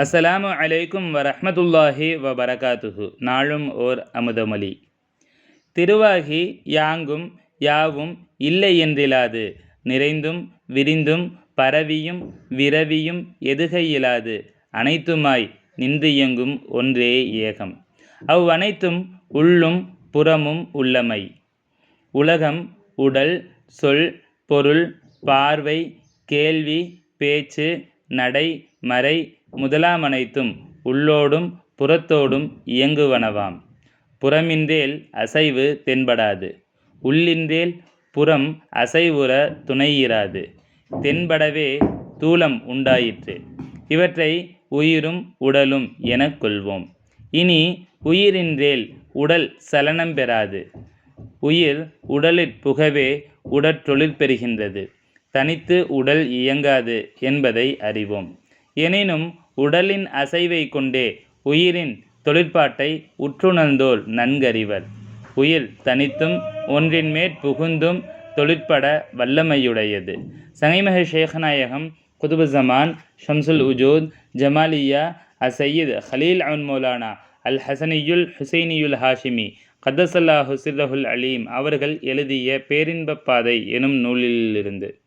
அஸ்ஸலாமு அலைக்கும் வ வபரகாத்துஹு. நாளும் ஓர் அமுதமொழி. திருவாகி யாங்கும் யாவும் இல்லை என்றிலாது. நிறைந்தும் விரிந்தும் பரவியும் விரவியும் எதுகையிலாது. அனைத்துமாய் நின்றியங்கும் ஒன்றே ஏகம். அவ்வனைத்தும் உள்ளும் புறமும் உள்ளமை. உலகம் உடல் சொல் பொருள் பார்வை கேள்வி பேச்சு நடை மறை முதலாமனைத்தும் உள்ளோடும் புறத்தோடும் இயங்குவனவாம். புறமின்றேல் அசைவு தென்படாது. உள்ளின்றேல் புறம் அசைவுற துணையிராது. தென்படவே தூளம் உண்டாயிற்று. இவற்றை உயிரும் உடலும் எனக் கொள்வோம். இனி உயிரின்றேல் உடல் சலனம் பெறாது. உயிர் உடலிற் புகவே உடற்றொழிற் பெறுகின்றது. தனித்து உடல் இயங்காது என்பதை அறிவோம். எனினும் உடலின் அசைவை கொண்டே உயிரின் தொழிற்பாட்டை உற்றுணர்ந்தோர் நன்கறிவர். உயிர் தனித்தும் ஒன்றின் மேற் புகுந்தும் தொழிற்பட வல்லமையுடையது. சங்கைமக ஷேഖநாயகம் குதுபு ஜமான் ஷம்சுல் உஜூத் ஜமாலியா அசையீத் ஹலீல் அவுன் மௌலானா அல் ஹசனியுல் ஹுசைனியுல் ஹாஷிமி கத்தசல்லா ஹுசிர்ரஹுல் அலீம் அவர்கள் எழுதிய பேரின்பப் பாதை எனும் நூலிலிருந்து.